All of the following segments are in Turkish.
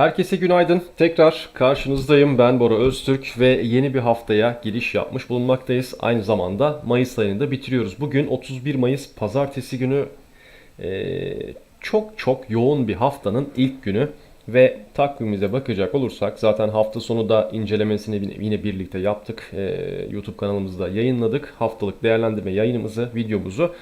Herkese günaydın. Tekrar karşınızdayım. Ben Bora Öztürk ve yeni bir haftaya giriş yapmış bulunmaktayız. Aynı zamanda Mayıs ayını da bitiriyoruz. Bugün 31 Mayıs Pazartesi günü eee, çok çok yoğun bir haftanın ilk günü ve takvimimize bakacak olursak zaten hafta sonu da incelemesini yine- birlikte yaptık. Eee, YouTube kanalımızda yayınladık. Haftalık değerlendirme yayınımızı, videomuzu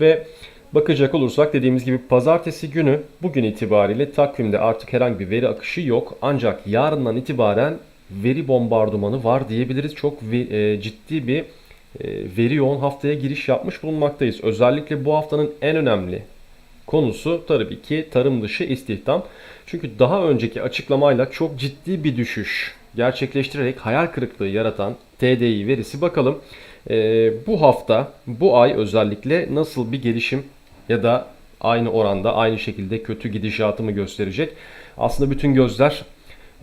ve Bakacak olursak dediğimiz gibi pazartesi günü bugün itibariyle takvimde artık herhangi bir veri akışı yok. Ancak yarından itibaren veri bombardımanı var diyebiliriz. Çok e, ciddi bir e, veri yoğun haftaya giriş yapmış bulunmaktayız. Özellikle bu haftanın en önemli konusu tabii ki tarım dışı istihdam. Çünkü daha önceki açıklamayla çok ciddi bir düşüş gerçekleştirerek hayal kırıklığı yaratan TDI verisi bakalım. e, bu hafta, bu ay özellikle nasıl bir gelişim ya da aynı oranda, aynı şekilde kötü gidişatı mı gösterecek? Aslında bütün gözler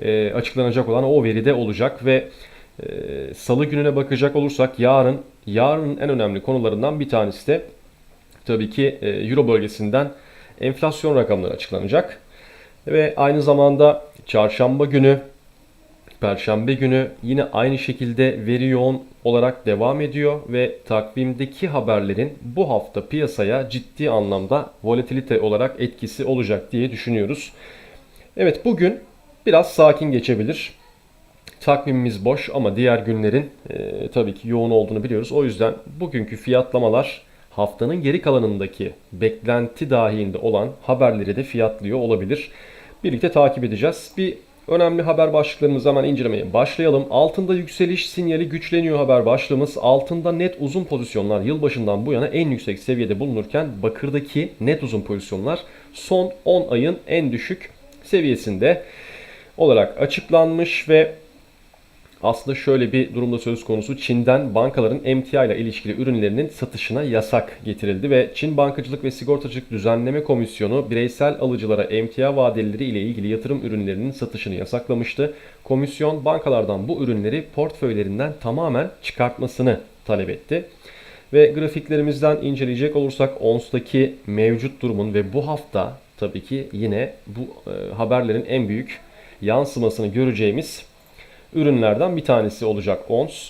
e, açıklanacak olan o veride olacak ve e, salı gününe bakacak olursak yarın, yarının en önemli konularından bir tanesi de tabii ki e, Euro bölgesinden enflasyon rakamları açıklanacak. Ve aynı zamanda çarşamba günü, perşembe günü yine aynı şekilde veri yoğun olarak devam ediyor ve takvimdeki haberlerin bu hafta piyasaya ciddi anlamda volatilite olarak etkisi olacak diye düşünüyoruz. Evet bugün biraz sakin geçebilir. Takvimimiz boş ama diğer günlerin e, tabii ki yoğun olduğunu biliyoruz. O yüzden bugünkü fiyatlamalar haftanın geri kalanındaki beklenti dahilinde olan haberleri de fiyatlıyor olabilir. Birlikte takip edeceğiz. Bir önemli haber başlıklarımızı hemen incelemeye başlayalım. Altında yükseliş sinyali güçleniyor haber başlığımız. Altında net uzun pozisyonlar yılbaşından bu yana en yüksek seviyede bulunurken bakırdaki net uzun pozisyonlar son 10 ayın en düşük seviyesinde olarak açıklanmış ve aslında şöyle bir durumda söz konusu. Çin'den bankaların emtia ile ilişkili ürünlerinin satışına yasak getirildi ve Çin Bankacılık ve Sigortacılık Düzenleme Komisyonu bireysel alıcılara emtia vadeleri ile ilgili yatırım ürünlerinin satışını yasaklamıştı. Komisyon bankalardan bu ürünleri portföylerinden tamamen çıkartmasını talep etti. Ve grafiklerimizden inceleyecek olursak ONS'taki mevcut durumun ve bu hafta tabii ki yine bu e, haberlerin en büyük yansımasını göreceğimiz ürünlerden bir tanesi olacak ONS.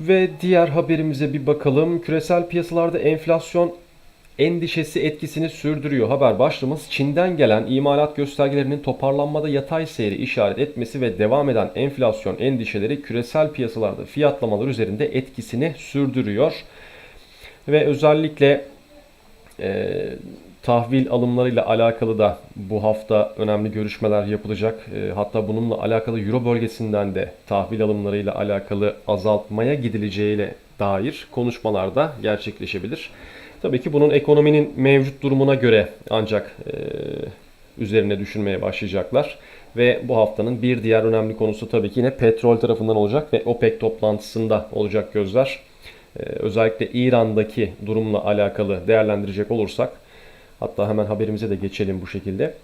Ve diğer haberimize bir bakalım. Küresel piyasalarda enflasyon endişesi etkisini sürdürüyor. Haber başlığımız Çin'den gelen imalat göstergelerinin toparlanmada yatay seyri işaret etmesi ve devam eden enflasyon endişeleri küresel piyasalarda fiyatlamalar üzerinde etkisini sürdürüyor. Ve özellikle e, tahvil alımlarıyla alakalı da bu hafta önemli görüşmeler yapılacak. E, hatta bununla alakalı Euro bölgesinden de tahvil alımlarıyla alakalı azaltmaya gidileceğiyle dair konuşmalar da gerçekleşebilir. Tabii ki bunun ekonominin mevcut durumuna göre ancak e, üzerine düşünmeye başlayacaklar. Ve bu haftanın bir diğer önemli konusu tabii ki yine petrol tarafından olacak ve OPEC toplantısında olacak gözler. Ee, özellikle İran'daki durumla alakalı değerlendirecek olursak hatta hemen haberimize de geçelim bu şekilde.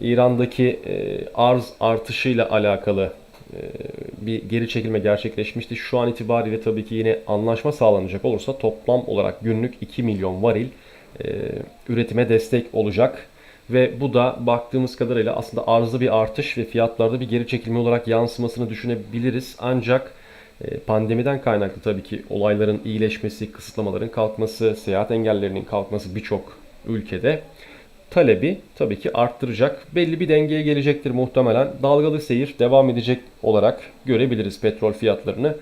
İran'daki e, arz artışıyla alakalı e, bir geri çekilme gerçekleşmişti. Şu an itibariyle tabii ki yine anlaşma sağlanacak olursa toplam olarak günlük 2 milyon varil e, üretime destek olacak. Ve bu da baktığımız kadarıyla aslında arzda bir artış ve fiyatlarda bir geri çekilme olarak yansımasını düşünebiliriz. Ancak pandemiden kaynaklı tabii ki olayların iyileşmesi, kısıtlamaların kalkması, seyahat engellerinin kalkması birçok ülkede talebi tabii ki arttıracak. Belli bir dengeye gelecektir muhtemelen. Dalgalı seyir devam edecek olarak görebiliriz petrol fiyatlarını.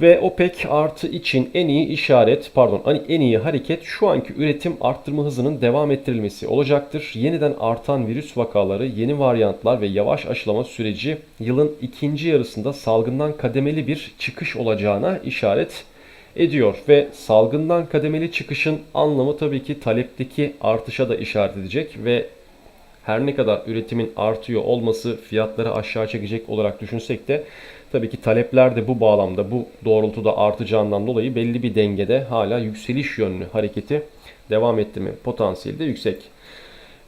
Ve OPEC artı için en iyi işaret, pardon hani en iyi hareket şu anki üretim arttırma hızının devam ettirilmesi olacaktır. Yeniden artan virüs vakaları, yeni varyantlar ve yavaş aşılama süreci yılın ikinci yarısında salgından kademeli bir çıkış olacağına işaret ediyor. Ve salgından kademeli çıkışın anlamı tabii ki talepteki artışa da işaret edecek ve her ne kadar üretimin artıyor olması fiyatları aşağı çekecek olarak düşünsek de tabii ki talepler de bu bağlamda bu doğrultuda artacağından dolayı belli bir dengede hala yükseliş yönlü hareketi devam ettirme potansiyeli de yüksek.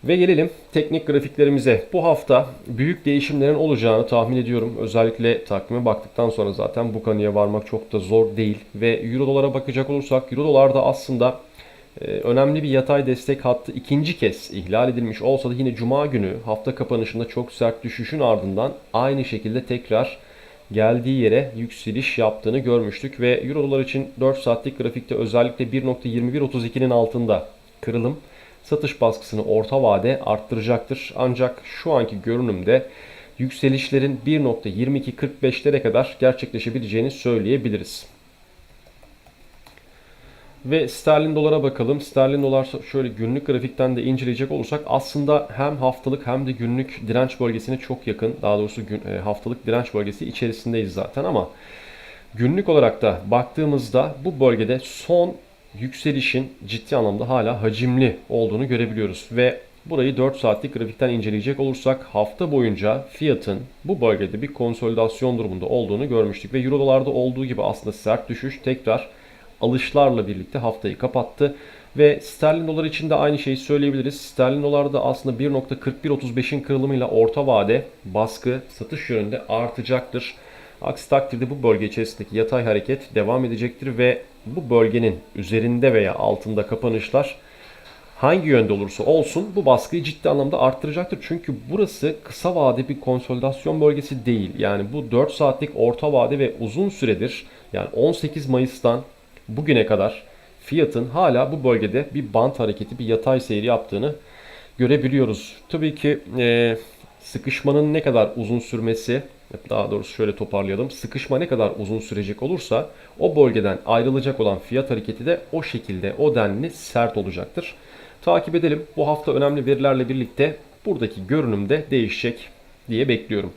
Ve gelelim teknik grafiklerimize. Bu hafta büyük değişimlerin olacağını tahmin ediyorum. Özellikle takvime baktıktan sonra zaten bu kanıya varmak çok da zor değil. Ve Euro dolara bakacak olursak Euro dolar da aslında e, önemli bir yatay destek hattı ikinci kez ihlal edilmiş olsa da yine cuma günü hafta kapanışında çok sert düşüşün ardından aynı şekilde tekrar geldiği yere yükseliş yaptığını görmüştük ve Euro dolar için 4 saatlik grafikte özellikle 1.2132'nin altında kırılım satış baskısını orta vade arttıracaktır. Ancak şu anki görünümde yükselişlerin 1.2245'lere kadar gerçekleşebileceğini söyleyebiliriz. Ve sterlin dolara bakalım. Sterlin dolar şöyle günlük grafikten de inceleyecek olursak aslında hem haftalık hem de günlük direnç bölgesine çok yakın. Daha doğrusu gün, e, haftalık direnç bölgesi içerisindeyiz zaten ama günlük olarak da baktığımızda bu bölgede son yükselişin ciddi anlamda hala hacimli olduğunu görebiliyoruz. Ve burayı 4 saatlik grafikten inceleyecek olursak hafta boyunca fiyatın bu bölgede bir konsolidasyon durumunda olduğunu görmüştük. Ve euro dolarda olduğu gibi aslında sert düşüş tekrar alışlarla birlikte haftayı kapattı. Ve sterlin dolar için de aynı şeyi söyleyebiliriz. Sterlin dolar da aslında 1.4135'in kırılımıyla orta vade baskı satış yönünde artacaktır. Aksi takdirde bu bölge içerisindeki yatay hareket devam edecektir ve bu bölgenin üzerinde veya altında kapanışlar hangi yönde olursa olsun bu baskıyı ciddi anlamda arttıracaktır. Çünkü burası kısa vade bir konsolidasyon bölgesi değil. Yani bu 4 saatlik orta vade ve uzun süredir yani 18 Mayıs'tan bugüne kadar fiyatın hala bu bölgede bir bant hareketi, bir yatay seyri yaptığını görebiliyoruz. Tabii ki e, sıkışmanın ne kadar uzun sürmesi, daha doğrusu şöyle toparlayalım. Sıkışma ne kadar uzun sürecek olursa o bölgeden ayrılacak olan fiyat hareketi de o şekilde, o denli sert olacaktır. Takip edelim. Bu hafta önemli verilerle birlikte buradaki görünüm de değişecek diye bekliyorum.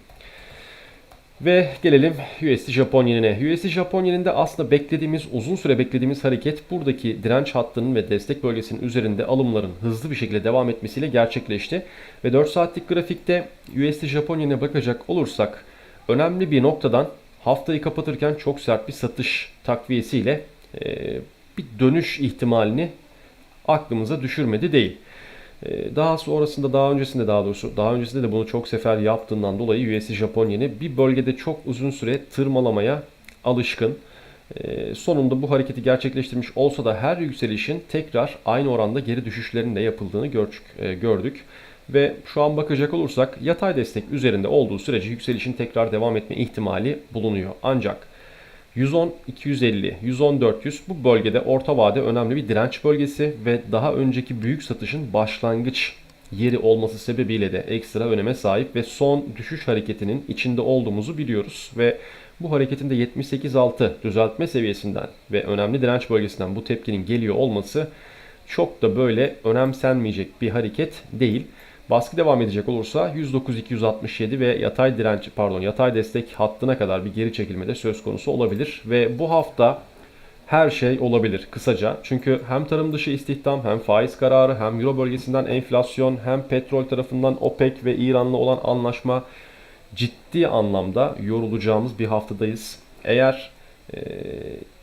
Ve gelelim USD Japon yenine. USD Japon yeninde aslında beklediğimiz, uzun süre beklediğimiz hareket buradaki direnç hattının ve destek bölgesinin üzerinde alımların hızlı bir şekilde devam etmesiyle gerçekleşti. Ve 4 saatlik grafikte USD Japon yenine bakacak olursak önemli bir noktadan haftayı kapatırken çok sert bir satış takviyesiyle bir dönüş ihtimalini aklımıza düşürmedi değil. Ee, daha sonrasında daha öncesinde daha doğrusu daha öncesinde de bunu çok sefer yaptığından dolayı USD Japon bir bölgede çok uzun süre tırmalamaya alışkın. Ee, sonunda bu hareketi gerçekleştirmiş olsa da her yükselişin tekrar aynı oranda geri düşüşlerin de yapıldığını e, gördük. Ve şu an bakacak olursak yatay destek üzerinde olduğu sürece yükselişin tekrar devam etme ihtimali bulunuyor. Ancak 110 250, 110 400 bu bölgede orta vade önemli bir direnç bölgesi ve daha önceki büyük satışın başlangıç yeri olması sebebiyle de ekstra öneme sahip ve son düşüş hareketinin içinde olduğumuzu biliyoruz ve bu hareketin de 78.6 düzeltme seviyesinden ve önemli direnç bölgesinden bu tepkinin geliyor olması çok da böyle önemsenmeyecek bir hareket değil. Baskı devam edecek olursa 109-267 ve yatay direnç pardon yatay destek hattına kadar bir geri çekilme de söz konusu olabilir. Ve bu hafta her şey olabilir kısaca. Çünkü hem tarım dışı istihdam hem faiz kararı hem Euro bölgesinden enflasyon hem petrol tarafından OPEC ve İran'la olan anlaşma ciddi anlamda yorulacağımız bir haftadayız. Eğer e,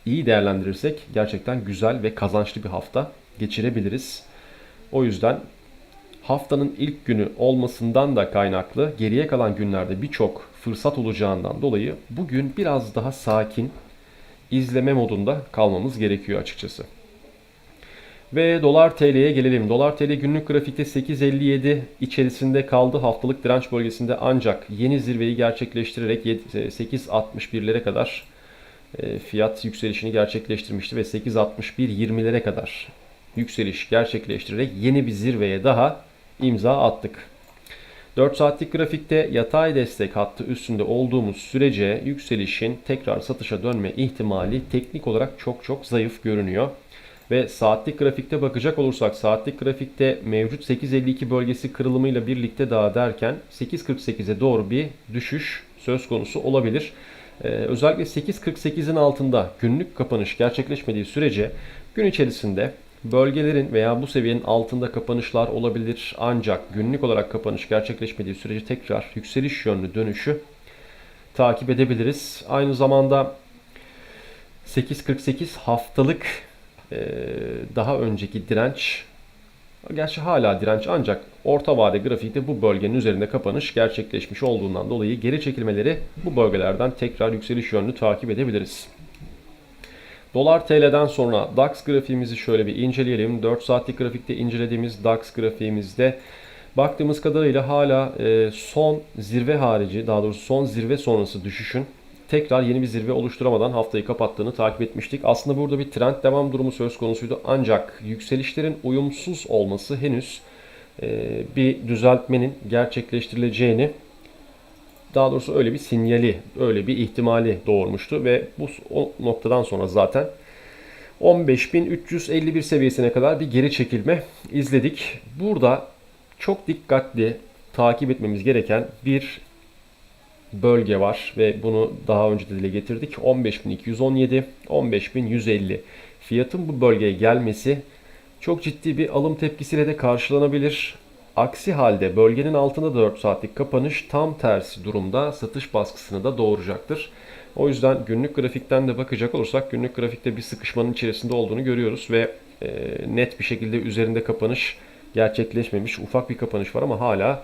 iyi değerlendirirsek gerçekten güzel ve kazançlı bir hafta geçirebiliriz. O yüzden haftanın ilk günü olmasından da kaynaklı geriye kalan günlerde birçok fırsat olacağından dolayı bugün biraz daha sakin izleme modunda kalmamız gerekiyor açıkçası. Ve dolar TL'ye gelelim. Dolar TL günlük grafikte 8.57 içerisinde kaldı. Haftalık direnç bölgesinde ancak yeni zirveyi gerçekleştirerek 8.61'lere kadar e, fiyat yükselişini gerçekleştirmişti ve 8.61-20'lere kadar yükseliş gerçekleştirerek yeni bir zirveye daha imza attık. 4 saatlik grafikte yatay destek hattı üstünde olduğumuz sürece yükselişin tekrar satışa dönme ihtimali teknik olarak çok çok zayıf görünüyor. Ve saatlik grafikte bakacak olursak saatlik grafikte mevcut 8.52 bölgesi kırılımıyla birlikte daha derken 8.48'e doğru bir düşüş söz konusu olabilir. Ee, özellikle 8.48'in altında günlük kapanış gerçekleşmediği sürece gün içerisinde Bölgelerin veya bu seviyenin altında kapanışlar olabilir ancak günlük olarak kapanış gerçekleşmediği sürece tekrar yükseliş yönlü dönüşü takip edebiliriz. Aynı zamanda 8.48 haftalık daha önceki direnç Gerçi hala direnç ancak orta vade grafikte bu bölgenin üzerinde kapanış gerçekleşmiş olduğundan dolayı geri çekilmeleri bu bölgelerden tekrar yükseliş yönlü takip edebiliriz. Dolar TL'den sonra DAX grafiğimizi şöyle bir inceleyelim. 4 saatlik grafikte incelediğimiz DAX grafiğimizde baktığımız kadarıyla hala e, son zirve harici daha doğrusu son zirve sonrası düşüşün tekrar yeni bir zirve oluşturamadan haftayı kapattığını takip etmiştik. Aslında burada bir trend devam durumu söz konusuydu ancak yükselişlerin uyumsuz olması henüz e, bir düzeltmenin gerçekleştirileceğini daha doğrusu öyle bir sinyali, öyle bir ihtimali doğurmuştu ve bu o noktadan sonra zaten 15.351 seviyesine kadar bir geri çekilme izledik. Burada çok dikkatli takip etmemiz gereken bir bölge var ve bunu daha önce de dile getirdik. 15.217, 15.150 fiyatın bu bölgeye gelmesi çok ciddi bir alım tepkisiyle de karşılanabilir. Aksi halde bölgenin altında 4 saatlik kapanış tam tersi durumda satış baskısını da doğuracaktır. O yüzden günlük grafikten de bakacak olursak günlük grafikte bir sıkışmanın içerisinde olduğunu görüyoruz ve e, net bir şekilde üzerinde kapanış gerçekleşmemiş. Ufak bir kapanış var ama hala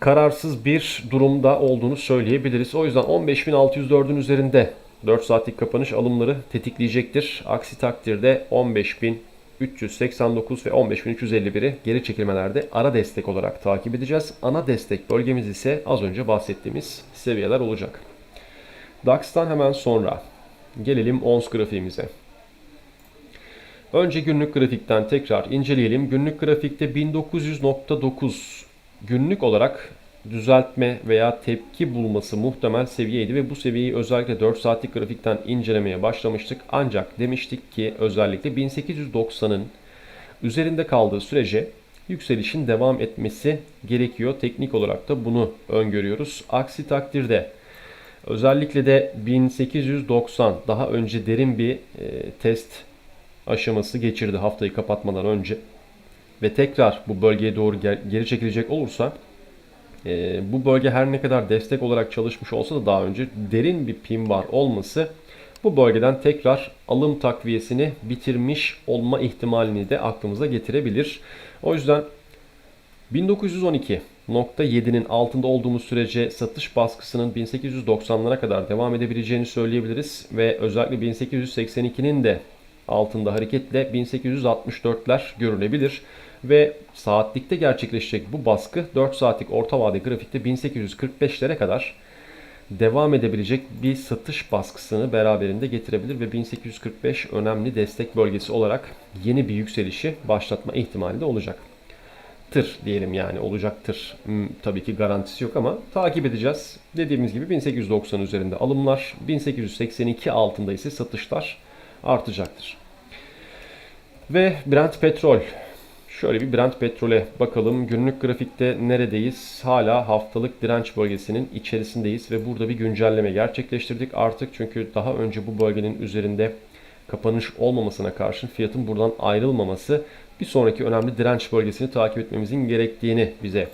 kararsız bir durumda olduğunu söyleyebiliriz. O yüzden 15.604'ün üzerinde 4 saatlik kapanış alımları tetikleyecektir. Aksi takdirde 15.000 389 ve 15351'i geri çekilmelerde ara destek olarak takip edeceğiz. Ana destek bölgemiz ise az önce bahsettiğimiz seviyeler olacak. DAX'tan hemen sonra gelelim ONS grafiğimize. Önce günlük grafikten tekrar inceleyelim. Günlük grafikte 1900.9 günlük olarak düzeltme veya tepki bulması muhtemel seviyeydi ve bu seviyeyi özellikle 4 saatlik grafikten incelemeye başlamıştık. Ancak demiştik ki özellikle 1890'ın üzerinde kaldığı sürece yükselişin devam etmesi gerekiyor. Teknik olarak da bunu öngörüyoruz. Aksi takdirde özellikle de 1890 daha önce derin bir e, test aşaması geçirdi haftayı kapatmadan önce ve tekrar bu bölgeye doğru geri çekilecek olursa e, bu bölge her ne kadar destek olarak çalışmış olsa da daha önce derin bir pin bar olması bu bölgeden tekrar alım takviyesini bitirmiş olma ihtimalini de aklımıza getirebilir. O yüzden 1912.7'nin altında olduğumuz sürece satış baskısının 1890'lara kadar devam edebileceğini söyleyebiliriz ve özellikle 1882'nin de altında hareketle 1864'ler görülebilir ve saatlikte gerçekleşecek bu baskı 4 saatlik orta vade grafikte 1845'lere kadar devam edebilecek bir satış baskısını beraberinde getirebilir ve 1845 önemli destek bölgesi olarak yeni bir yükselişi başlatma ihtimali de olacak. Tır diyelim yani olacaktır. Hmm, tabii ki garantisi yok ama takip edeceğiz. Dediğimiz gibi 1890 üzerinde alımlar, 1882 altında ise satışlar artacaktır. Ve Brent petrol Şöyle bir Brent petrole bakalım. Günlük grafikte neredeyiz? Hala haftalık direnç bölgesinin içerisindeyiz ve burada bir güncelleme gerçekleştirdik. Artık çünkü daha önce bu bölgenin üzerinde kapanış olmamasına karşın fiyatın buradan ayrılmaması bir sonraki önemli direnç bölgesini takip etmemizin gerektiğini bize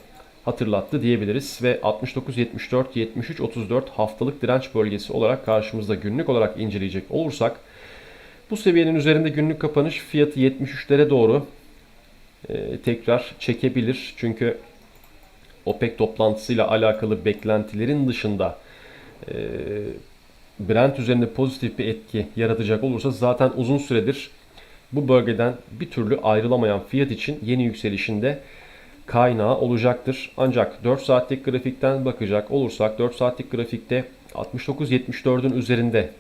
hatırlattı diyebiliriz ve 69-74, 73-34 haftalık direnç bölgesi olarak karşımızda günlük olarak inceleyecek olursak bu seviyenin üzerinde günlük kapanış fiyatı 73'lere doğru tekrar çekebilir. Çünkü OPEC toplantısıyla alakalı beklentilerin dışında e, Brent üzerinde pozitif bir etki yaratacak olursa zaten uzun süredir bu bölgeden bir türlü ayrılamayan fiyat için yeni yükselişinde kaynağı olacaktır. Ancak 4 saatlik grafikten bakacak olursak 4 saatlik grafikte 69-74'ün üzerinde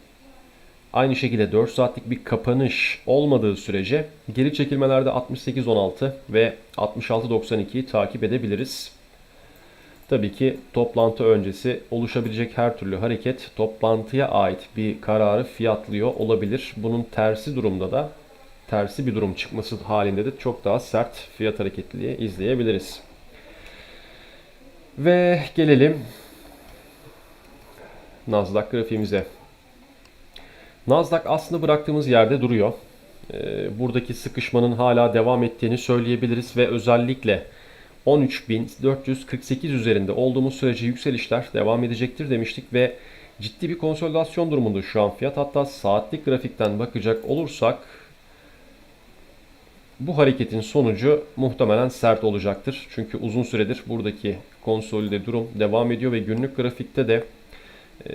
Aynı şekilde 4 saatlik bir kapanış olmadığı sürece geri çekilmelerde 68.16 ve 66.92'yi takip edebiliriz. Tabii ki toplantı öncesi oluşabilecek her türlü hareket toplantıya ait bir kararı fiyatlıyor olabilir. Bunun tersi durumda da tersi bir durum çıkması halinde de çok daha sert fiyat hareketliliği izleyebiliriz. Ve gelelim Nasdaq grafiğimize. Nasdaq aslında bıraktığımız yerde duruyor. Ee, buradaki sıkışmanın hala devam ettiğini söyleyebiliriz ve özellikle 13.448 üzerinde olduğumuz sürece yükselişler devam edecektir demiştik ve ciddi bir konsolidasyon durumunda şu an fiyat. Hatta saatlik grafikten bakacak olursak bu hareketin sonucu muhtemelen sert olacaktır. Çünkü uzun süredir buradaki konsolide durum devam ediyor ve günlük grafikte de e,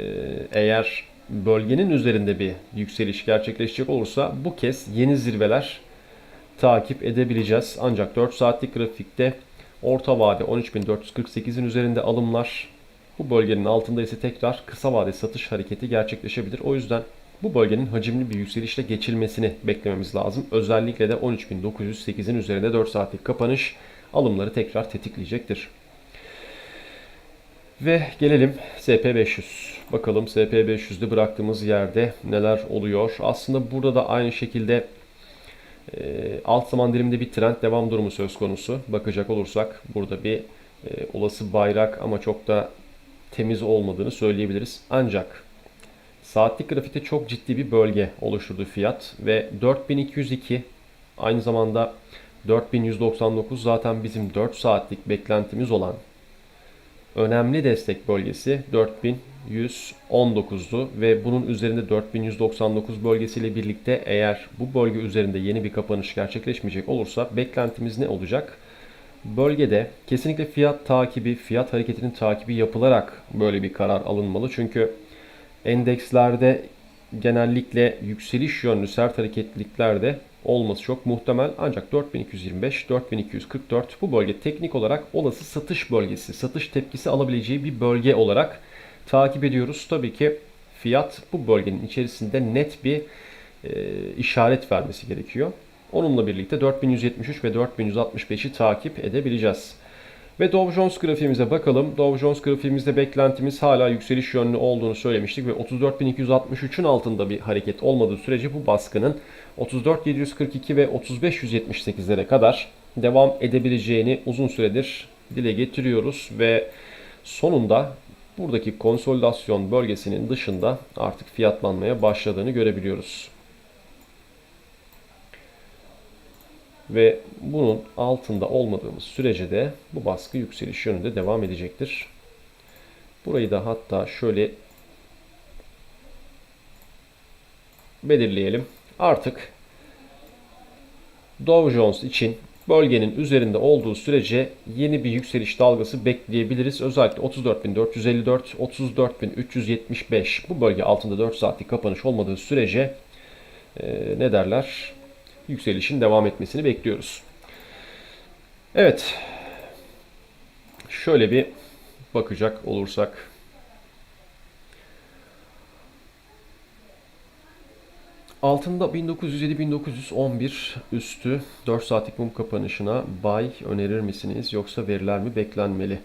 eğer bölgenin üzerinde bir yükseliş gerçekleşecek olursa bu kez yeni zirveler takip edebileceğiz. Ancak 4 saatlik grafikte orta vade 13.448'in üzerinde alımlar bu bölgenin altında ise tekrar kısa vade satış hareketi gerçekleşebilir. O yüzden bu bölgenin hacimli bir yükselişle geçilmesini beklememiz lazım. Özellikle de 13.908'in üzerinde 4 saatlik kapanış alımları tekrar tetikleyecektir. Ve gelelim SP500. Bakalım SP500'de bıraktığımız yerde neler oluyor. Aslında burada da aynı şekilde e, alt zaman diliminde bir trend devam durumu söz konusu. Bakacak olursak burada bir e, olası bayrak ama çok da temiz olmadığını söyleyebiliriz. Ancak saatlik grafikte çok ciddi bir bölge oluşturdu fiyat ve 4202 aynı zamanda 4199 zaten bizim 4 saatlik beklentimiz olan önemli destek bölgesi 4119'du ve bunun üzerinde 4199 bölgesiyle birlikte eğer bu bölge üzerinde yeni bir kapanış gerçekleşmeyecek olursa beklentimiz ne olacak? Bölgede kesinlikle fiyat takibi, fiyat hareketinin takibi yapılarak böyle bir karar alınmalı. Çünkü endekslerde genellikle yükseliş yönlü sert hareketliliklerde olması çok muhtemel. Ancak 4225, 4244 bu bölge teknik olarak olası satış bölgesi, satış tepkisi alabileceği bir bölge olarak takip ediyoruz. Tabii ki fiyat bu bölgenin içerisinde net bir e, işaret vermesi gerekiyor. Onunla birlikte 4173 ve 4165'i takip edebileceğiz. Ve Dow Jones grafiğimize bakalım. Dow Jones grafiğimizde beklentimiz hala yükseliş yönlü olduğunu söylemiştik ve 34.263'ün altında bir hareket olmadığı sürece bu baskının 34.742 ve 35.178'lere kadar devam edebileceğini uzun süredir dile getiriyoruz ve sonunda buradaki konsolidasyon bölgesinin dışında artık fiyatlanmaya başladığını görebiliyoruz. Ve bunun altında olmadığımız sürece de bu baskı yükseliş yönünde devam edecektir. Burayı da hatta şöyle belirleyelim. Artık Dow Jones için bölgenin üzerinde olduğu sürece yeni bir yükseliş dalgası bekleyebiliriz. Özellikle 34.454, 34.375 bu bölge altında 4 saatlik kapanış olmadığı sürece e, ne derler yükselişin devam etmesini bekliyoruz. Evet. Şöyle bir bakacak olursak Altında 1907-1911 üstü 4 saatlik mum kapanışına buy önerir misiniz yoksa veriler mi beklenmeli?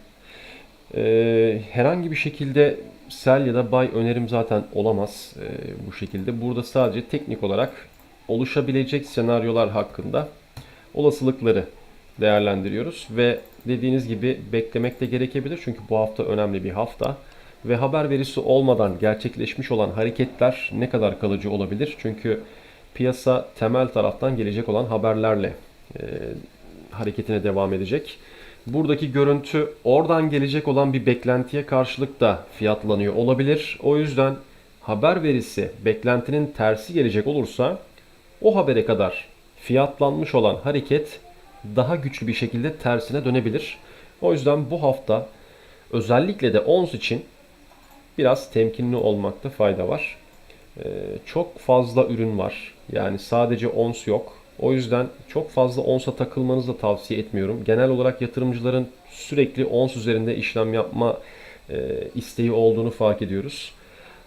Ee, herhangi bir şekilde sell ya da buy önerim zaten olamaz ee, bu şekilde. Burada sadece teknik olarak oluşabilecek senaryolar hakkında olasılıkları değerlendiriyoruz ve dediğiniz gibi beklemek de gerekebilir çünkü bu hafta önemli bir hafta ve haber verisi olmadan gerçekleşmiş olan hareketler ne kadar kalıcı olabilir? Çünkü piyasa temel taraftan gelecek olan haberlerle e, hareketine devam edecek. Buradaki görüntü oradan gelecek olan bir beklentiye karşılık da fiyatlanıyor olabilir. O yüzden haber verisi beklentinin tersi gelecek olursa o habere kadar fiyatlanmış olan hareket daha güçlü bir şekilde tersine dönebilir. O yüzden bu hafta özellikle de ons için biraz temkinli olmakta fayda var. Ee, çok fazla ürün var. Yani sadece ons yok. O yüzden çok fazla onsa takılmanızı da tavsiye etmiyorum. Genel olarak yatırımcıların sürekli ons üzerinde işlem yapma e, isteği olduğunu fark ediyoruz.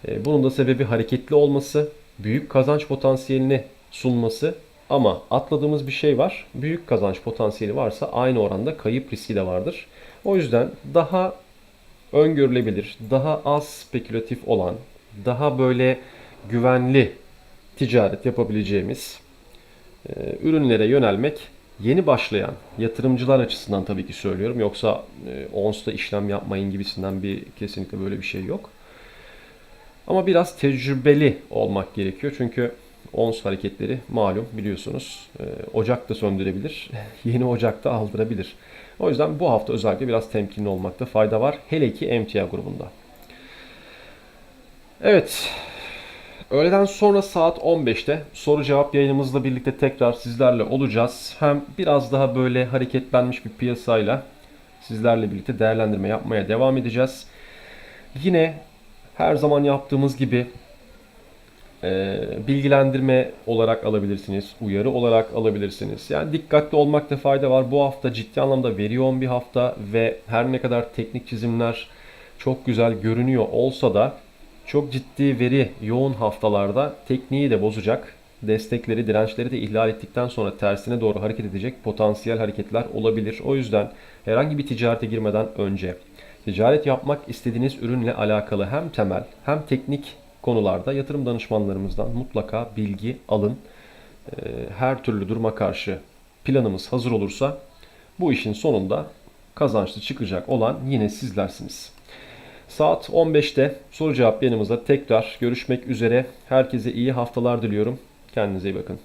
E, bunun da sebebi hareketli olması, büyük kazanç potansiyelini sunması ama atladığımız bir şey var. Büyük kazanç potansiyeli varsa aynı oranda kayıp riski de vardır. O yüzden daha öngörülebilir, daha az spekülatif olan, daha böyle güvenli ticaret yapabileceğimiz e, ürünlere yönelmek yeni başlayan yatırımcılar açısından tabii ki söylüyorum. Yoksa e, ONS'ta işlem yapmayın gibisinden bir kesinlikle böyle bir şey yok. Ama biraz tecrübeli olmak gerekiyor. Çünkü ONS hareketleri malum biliyorsunuz. E, ocak da söndürebilir, yeni ocak da aldırabilir. O yüzden bu hafta özellikle biraz temkinli olmakta fayda var. Hele ki emtia grubunda. Evet. Öğleden sonra saat 15'te soru cevap yayınımızla birlikte tekrar sizlerle olacağız. Hem biraz daha böyle hareketlenmiş bir piyasayla sizlerle birlikte değerlendirme yapmaya devam edeceğiz. Yine her zaman yaptığımız gibi e, bilgilendirme olarak alabilirsiniz, uyarı olarak alabilirsiniz. Yani dikkatli olmakta fayda var. Bu hafta ciddi anlamda veri yoğun bir hafta ve her ne kadar teknik çizimler çok güzel görünüyor olsa da çok ciddi veri yoğun haftalarda tekniği de bozacak, destekleri, dirençleri de ihlal ettikten sonra tersine doğru hareket edecek potansiyel hareketler olabilir. O yüzden herhangi bir ticarete girmeden önce ticaret yapmak istediğiniz ürünle alakalı hem temel hem teknik konularda yatırım danışmanlarımızdan mutlaka bilgi alın. Ee, Her türlü duruma karşı planımız hazır olursa bu işin sonunda kazançlı çıkacak olan yine sizlersiniz. Saat 15'te soru cevap yanımızda tekrar görüşmek üzere. Herkese iyi haftalar diliyorum. Kendinize iyi bakın.